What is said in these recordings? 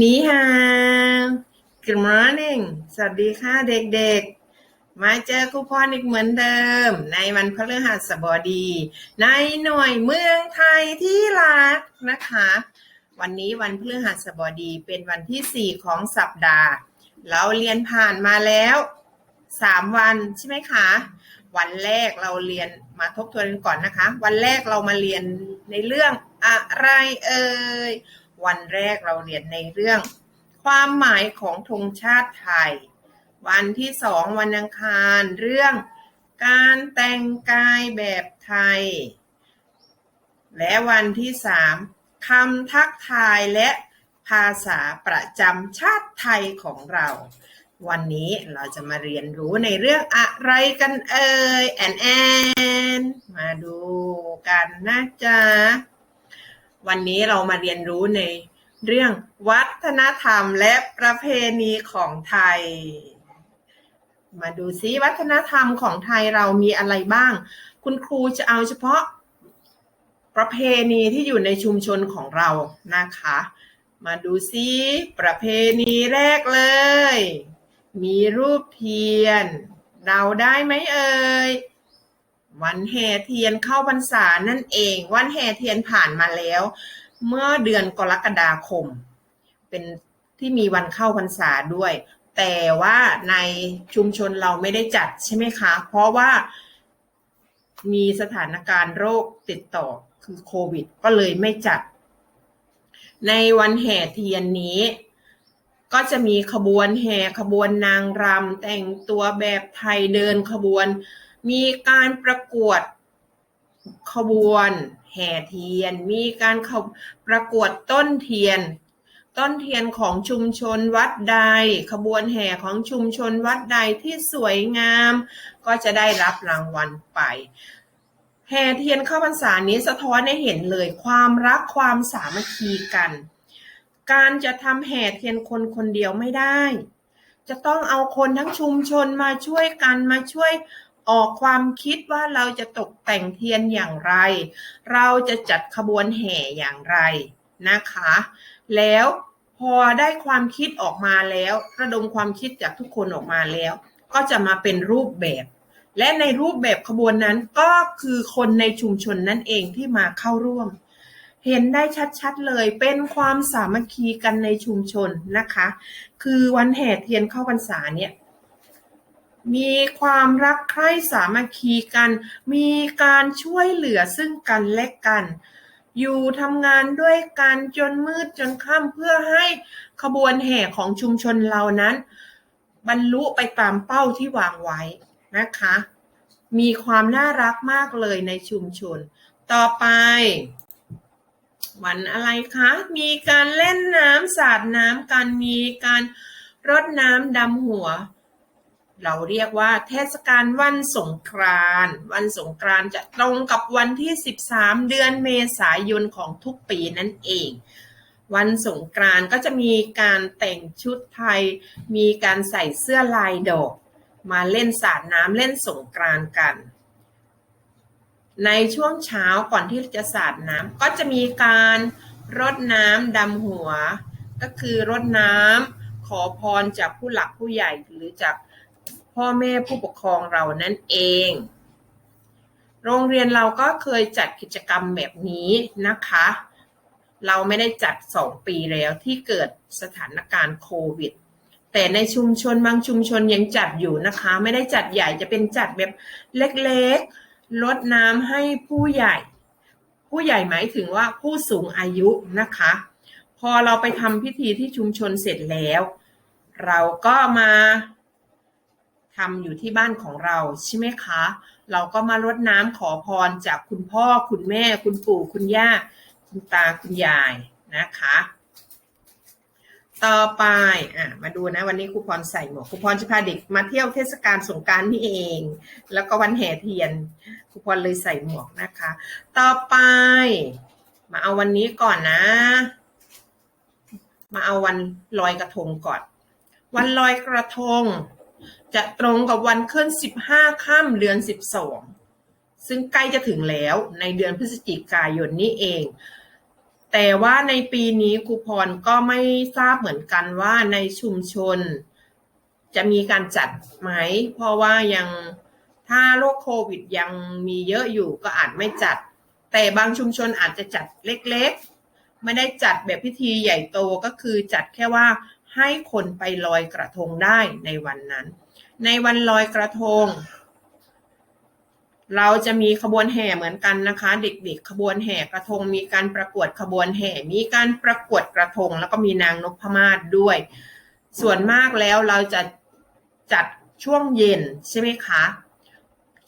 นี่ฮะ Good morning สวัสดีค่ะเด็กๆ มาเจอครูพรอีกเหมือนเดิม ในวันพฤหัสบดี ในหน่วยเมืองไทยที่รักนะคะ วันนี้วันพฤหัสบดีเป็นวันที่ 4 ของสัปดาห์ เราเรียนผ่านมาแล้ว 3 วันใช่ไหมคะ วันแรกเราเรียนมาทบทวนกันก่อนนะคะ วันแรกเรามาเรียนในเรื่องอะไรเอ่ย วันแรกเราเรียนในเรื่อง ความหมายของธงชาติไทย วันที่สองวันอังคารเรื่อง การแต่งกายแบบไทย และวันที่สามคำทักทายและภาษาประจำชาติไทยของเรา วันนี้เราจะมาเรียนรู้ในเรื่องอะไรกันเอ่ยแอนแอนมาดูกันนะจ๊ะ วันนี้เรามาเรียนรู้ในเรื่องวัฒนธรรมและประเพณีของไทย มาดูซิวัฒนธรรมของไทยเรามีอะไรบ้าง คุณครูจะเอาเฉพาะประเพณีที่อยู่ในชุมชนของเรานะคะ มาดูซิประเพณีแรกเลย มีรูปเทียน เราได้ไหมเอ่ย วันแห่เทียนเข้าพรรษานั่นเอง วันแห่เทียนผ่านมาแล้ว เมื่อเดือนกรกฎาคม เป็นที่มีวันเข้าพรรษาด้วย แต่ว่าในชุมชนเราไม่ได้จัดใช่ไหมคะ เพราะว่ามีสถานการณ์โรคติดต่อคือโควิด ก็เลยไม่จัด ในวันแห่เทียนนี้ ก็จะมีขบวนแห่ขบวนนางรำแต่งตัวแบบไทยเดินขบวน มีการประกวดขบวนแห่เทียน มีการประกวดต้นเทียน ต้นเทียนของชุมชนวัดใด ขบวนแห่ของชุมชนวัดใดที่สวยงาม ก็จะได้รับรางวัลไป แห่เทียนเข้าพรรษานี้สะท้อนให้เห็นเลยความรักความสามัคคีกัน การจะทำแห่เทียนคนคนเดียวไม่ได้ จะต้องเอาคนทั้งชุมชนมาช่วยกันมาช่วย ออกความคิดว่าเราจะตกแต่งเทียนอย่างไร เราจะจัดขบวนแห่อย่างไรนะคะ แล้วพอได้ความคิดออกมาแล้ว ระดมความคิดจากทุกคนออกมาแล้ว ก็จะมาเป็นรูปแบบ และในรูปแบบขบวนนั้นก็คือคนในชุมชนนั่นเองที่มาเข้าร่วม เห็นได้ชัดๆเลยเป็นความสามัคคีกันในชุมชนนะคะ คือวันแห่เทียนเข้าพรรษาเนี่ย มีความรักใคร่สามัคคีกัน มีการช่วยเหลือซึ่งกันและกัน อยู่ทำงานด้วยกันจนมืดจนค่ำเพื่อให้ขบวนแห่ของชุมชนเรานั้น บรรลุไปตามเป้าที่วางไว้นะคะ มีความน่ารักมากเลยในชุมชน ต่อไป วันอะไรคะ มีการเล่นน้ำสาดน้ำกันมีการรดน้ำดำหัว เราเรียกว่าเทศกาลวันสงกรานต์วันสงกรานต์จะตรงกับวันที่ 13 เดือนเมษายนของทุกปีนั่นเอง วันสงกรานต์ก็จะมีการแต่งชุดไทย มีการใส่เสื้อลายดอก มาเล่นสาดน้ำเล่นสงกรานต์กัน ในช่วงเช้าก่อนที่จะสาดน้ำก็จะมีการรดน้ำดำหัว ก็คือรดน้ำขอพรจากผู้หลักผู้ใหญ่หรือจาก พ่อแม่ผู้ปกครองเรานั่นเอง โรงเรียนเราก็เคยจัดกิจกรรมแบบนี้นะคะ เราไม่ได้จัดสองปีแล้วที่เกิดสถานการณ์โควิด แต่ในชุมชนบางชุมชนยังจัดอยู่นะคะ ไม่ได้จัดใหญ่จะเป็นจัดแบบเล็กๆลดน้ำให้ผู้ใหญ่ ผู้ใหญ่หมายถึงว่าผู้สูงอายุนะคะ พอเราไปทำพิธีที่ชุมชนเสร็จแล้ว เราก็มา ทำอยู่ที่บ้านของเราใช่ไหมคะ เราก็มารดน้ำขอพรจากคุณพ่อคุณแม่ คุณปู่คุณย่า คุณตาคุณยายนะคะ ต่อไปอะมาดูนะวันนี้ครูพรใส่หมวกครูพรจะพาเด็กมาเที่ยวเทศกาลสงการนี่เอง แล้วก็วันแห่เทียนครูพรเลยใส่หมวกนะคะ ต่อไป มาเอาวันนี้ก่อนนะ มาเอาวันลอยกระทงก่อน วันลอยกระทง จะตรงกับวันขึ้น 15 ค่ำเดือน 12 ซึ่งใกล้จะถึงแล้วในเดือนพฤศจิกายนนี้เอง แต่ว่าในปีนี้ครูพรก็ไม่ทราบเหมือนกันว่าในชุมชนจะมีการจัดไหม เพราะว่ายังถ้าโรคโควิดยังมีเยอะอยู่ก็อาจไม่จัด แต่บางชุมชนอาจจะจัดเล็กๆ ไม่ได้จัดแบบพิธีใหญ่โตก็คือจัดแค่ว่า ให้คนไปลอยกระทงได้ในวันนั้น ในวันลอยกระทง เราจะมีขบวนแห่เหมือนกันนะคะ เด็กๆ ขบวนแห่กระทง มีการประกวดขบวนแห่ มีการประกวดกระทง แล้วก็มีนางนพมาศด้วย ส่วนมากแล้วเราจะจัดช่วงเย็นใช่ไหมคะ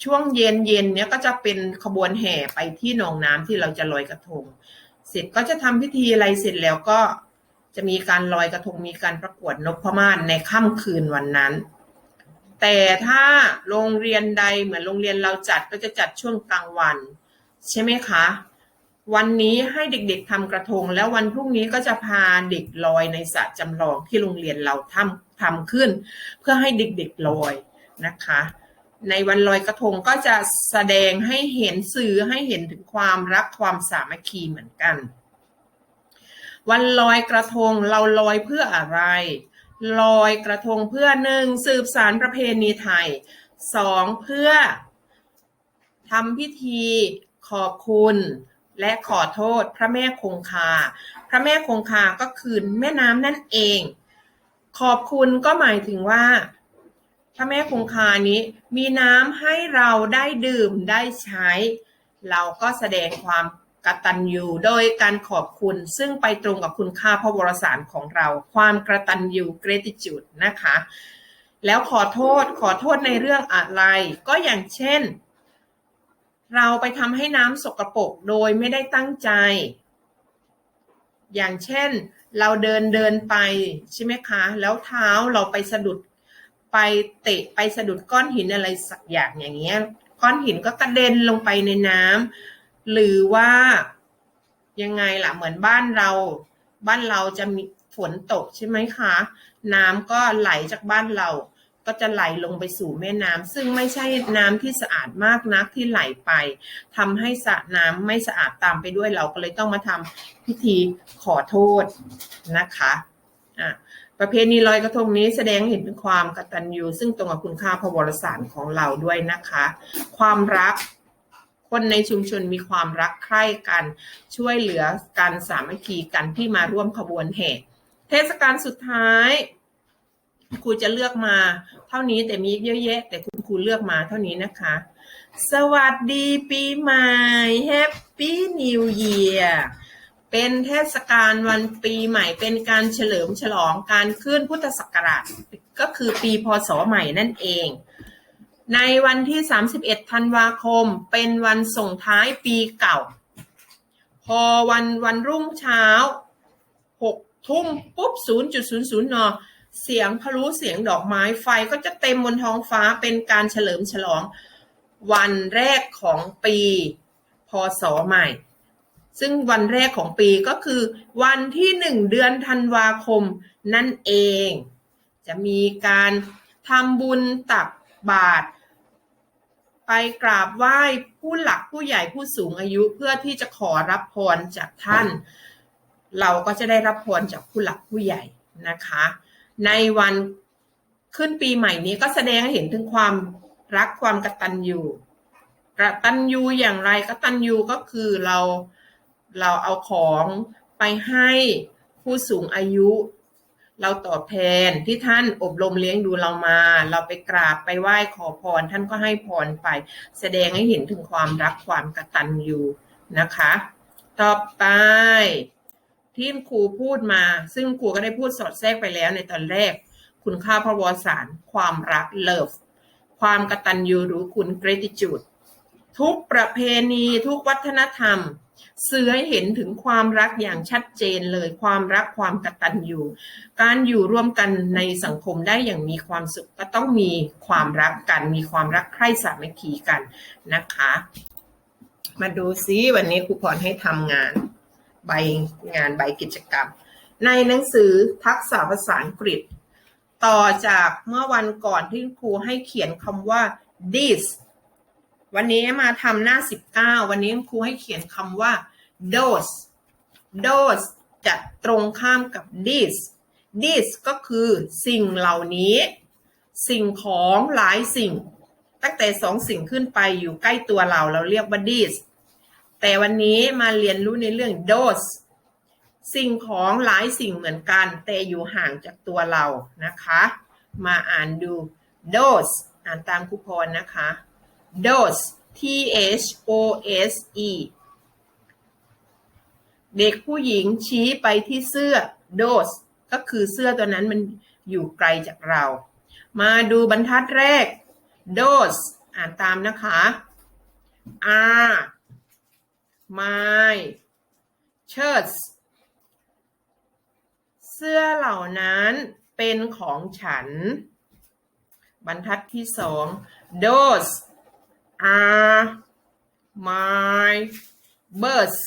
ช่วงเย็นเย็นเนี้ยก็จะเป็นขบวนแห่ไปที่หนองน้ำที่เราจะลอยกระทง เสร็จก็จะทำพิธีอะไรเสร็จแล้วก็ จะมีการลอยกระทงมีการประกวดนพมาศในค่ำคืนวันนั้น แต่ถ้าโรงเรียนใดเหมือนโรงเรียนเราจัดก็จะจัดช่วงกลางวัน ใช่ไหมคะ วันนี้ให้เด็กๆทำกระทง แล้ววันพรุ่งนี้ก็จะพาเด็กลอยในสระจำลองที่โรงเรียนเราทำทำขึ้น เพื่อให้เด็กๆลอยนะคะ ในวันลอยกระทงก็จะแสดงให้เห็นสื่อให้เห็นถึงความรักความสามัคคีเหมือนกัน วันลอยกระทงเราลอยเพื่ออะไร ลอยกระทงเพื่อหนึ่งสืบสารประเพณีไทยสองเพื่อทำพิธีขอบคุณและขอโทษพระแม่คงคา พระแม่คงคาก็คือแม่น้ำนั่นเอง ขอบคุณก็หมายถึงว่า พระแม่คงคานี้มีน้ำให้เราได้ดื่มได้ใช้ เราก็แสดงความ กตัญญูโดยการขอบคุณซึ่งไปตรงกับคุณค่าพระวรสารของเรา ความกระตัญญู gratitude นะคะ แล้วขอโทษขอโทษในเรื่องอะไร ก็อย่างเช่น เราไปทำให้น้ำสกรปรกโดยไม่ได้ตั้งใจ อย่างเช่น เราเดินเดินไปใช่ไหมคะ แล้วเท้าเราไปสะดุดไปเตะไปสะดุดก้อนหินอะไรสักอย่างอย่างเงี้ยก้อนหินก็กระเด็นลงไปในน้ำ หรือว่ายังไงล่ะ เหมือนบ้านเรา บ้านเราจะมีฝนตกใช่ไหมคะ น้ำก็ไหลจากบ้านเรา ก็จะไหลลงไปสู่แม่น้ำซึ่งไม่ใช่น้ำที่สะอาดมากนักที่ไหลไปทำให้สระน้ำไม่สะอาดตามไปด้วยเราก็เลยต้องมาทำพิธีขอโทษนะคะอะประเพณีลอยกระทงนี้แสดงเห็นความกตัญญูซึ่งตรงกับคุณค่าพระวรสารของเราด้วยนะคะ ความรัก คนในชุมชนมีความรักใคร่กัน ช่วยเหลือกันสามัคคีกันที่มาร่วมขบวนแห่เทศกาลสุดท้ายครูจะเลือกมาเท่านี้แต่มีเยอะแยะ แต่คุณครูเลือกมาเท่านี้นะคะ สวัสดีปีใหม่ Happy New Year เป็นเทศกาลวันปีใหม่เป็นการเฉลิมฉลองการขึ้นพุทธศักราชก็คือปีพศใหม่นั่นเอง ในวันที่ 31 ธันวาคม เป็นวันส่งท้ายปีเก่า พอวันวันรุ่งเช้า 6 ทุ่มปุ๊บ 0.00นเสียงพลุเสียงดอกไม้ไฟก็จะเต็มบนท้องฟ้าเป็นการเฉลิมฉลองวันแรกของปีพศใหม่ ซึ่งวันแรกของปีก็คือ วันที่หนึ่งเดือนธันวาคมนั่นเอง จะมีการทำบุญตัก บาตรไปกราบไหว้ผู้หลักผู้ใหญ่ผู้สูงอายุเพื่อที่จะขอรับพรจากท่าน เราก็จะได้รับพรจากผู้หลักผู้ใหญ่นะคะ ในวันขึ้นปีใหม่นี้ก็แสดงให้เห็นถึงความรักความกตัญญูกตัญญูอย่างไรกตัญญูก็คือเราเราเอาของไปให้ผู้สูงอายุ เราตอบแทนที่ท่านอบรมเลี้ยงดูเรามา เราไปกราบไปไหว้ขอพร ท่านก็ให้พรไป แสดงให้เห็นถึงความรักความกตัญญูนะคะ ต่อไปที่ครูพูดมา ซึ่งครูก็ได้พูดสอดแทรกไปแล้วในตอนแรก คุณค่าพระวสาร ความรัก love ความกตัญญูรู้คุณ gratitude ทุกประเพณีทุกวัฒนธรรม สื่อให้เห็นถึงความรักอย่างชัดเจนเลยความรักความกตัญญูการอยู่ร่วมกันในสังคมได้อย่างมีความสุขก็ต้องมีความรักกัน มีความรักใคร่สามัคคีกันนะคะ มาดูซิวันนี้ครูพรให้ทำงานใบงานใบกิจกรรม ในหนังสือทักษะภาษาอังกฤษ ต่อจากเมื่อวันก่อนที่ครูให้เขียนคำว่า this วันนี้มาทำหน้า19วันนี้ครูให้เขียนคำว่า dose those จะตรงข้ามกับ this this ก็คือสิ่งเหล่านี้ สิ่งของหลายสิ่ง ตั้งแต่สองสิ่งขึ้นไปอยู่ใกล้ตัวเราเราเรียกว่า this แต่วันนี้มาเรียนรู้ในเรื่อง those สิ่งของหลายสิ่งเหมือนกัน แต่อยู่ห่างจากตัวเรานะคะ มาอ่านดู those อ่านตามครูพรนะคะ those T H O S E เด็กผู้หญิงชี้ไปที่เสื้อ those ก็คือเสื้อตัวนั้นมันอยู่ไกลจากเรา มาดูบรรทัดแรก those อ่านตามนะคะ are my shirts เสื้อเหล่านั้นเป็นของฉัน บรรทัดที่สอง those are my birds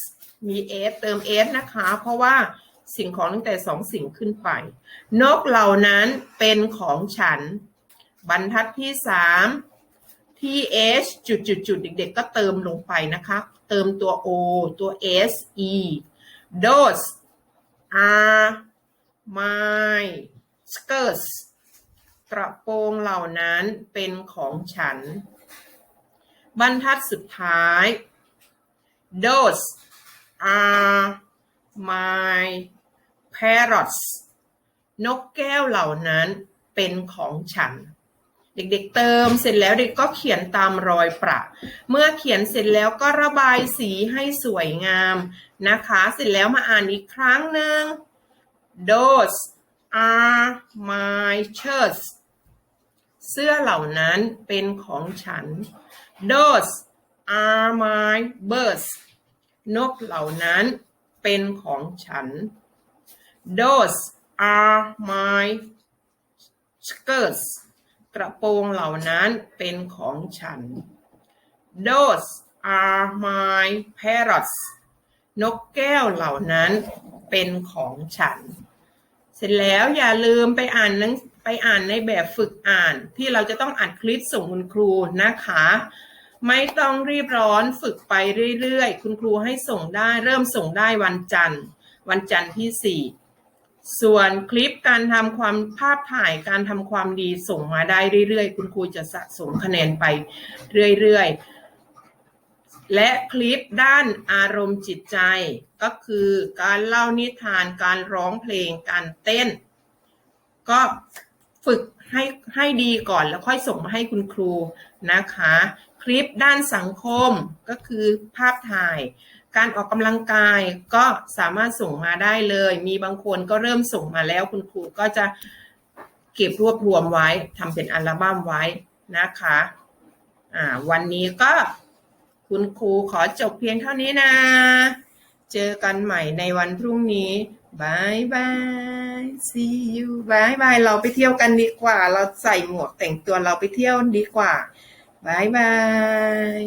มี s เติม s นะคะ เพราะว่าสิ่งของตั้งแต่สองสิ่งขึ้นไป นกเหล่านั้นเป็นของฉัน บรรทัดที่สาม th จุดจุดจุดๆเด็กๆ ก็เติมลงไปนะคะ เติมตัว o ตัว s e those are my skirts กระโปรงเหล่านั้นเป็นของฉัน บรรทัดสุดท้าย those are my parrots นกแก้วเหล่านั้นเป็นของฉัน เด็กๆเติมเสร็จแล้วเด็กก็เขียนตามรอยประ เมื่อเขียนเสร็จแล้วก็ระบายสีให้สวยงามนะคะ เสร็จแล้วมาอ่านอีกครั้งหนึ่ง those are my shirts เสื้อเหล่านั้นเป็นของฉัน those are my birds นกเหล่านั้นเป็นของฉัน those are my skirts กระโปรงเหล่านั้นเป็นของฉัน those are my parrots นกแก้วเหล่านั้นเป็นของฉัน เสร็จแล้วอย่าลืมไปอ่านนังไปอ่านในแบบฝึกอ่าน ที่เราจะต้องอัดคลิปส่งคุณครูนะคะ ไม่ต้องรีบร้อนฝึกไปเรื่อยๆ คุณครูให้ส่งได้ เริ่มส่งได้วันจันทร์ วันจันทร์ที่ 4 ส่วนคลิปการทำความภาพถ่ายการทำความดีส่งมาได้เรื่อยๆ คุณครูจะสะสมคะแนนไปเรื่อยๆ และคลิปด้านอารมณ์จิตใจ ก็คือการเล่านิทาน การร้องเพลง การเต้น ก็ฝึกให้ให้ดีก่อนแล้วค่อยส่งมาให้คุณครูนะคะ คลิปด้านสังคมก็คือภาพถ่าย การออกกำลังกายก็สามารถส่งมาได้เลย มีบางคนก็เริ่มส่งมาแล้วคุณครูก็จะเก็บรวบรวมไว้ทำเป็นอัลบั้มไว้นะคะ อ่า วันนี้ก็ คุณครูขอจบเพียงเท่านี้นะ เจอกันใหม่ในวันพรุ่งนี้บายบาย see you บายบาย เราไปเที่ยวกันดีกว่า เราใส่หมวกแต่งตัวเราไปเที่ยวดีกว่าบายบาย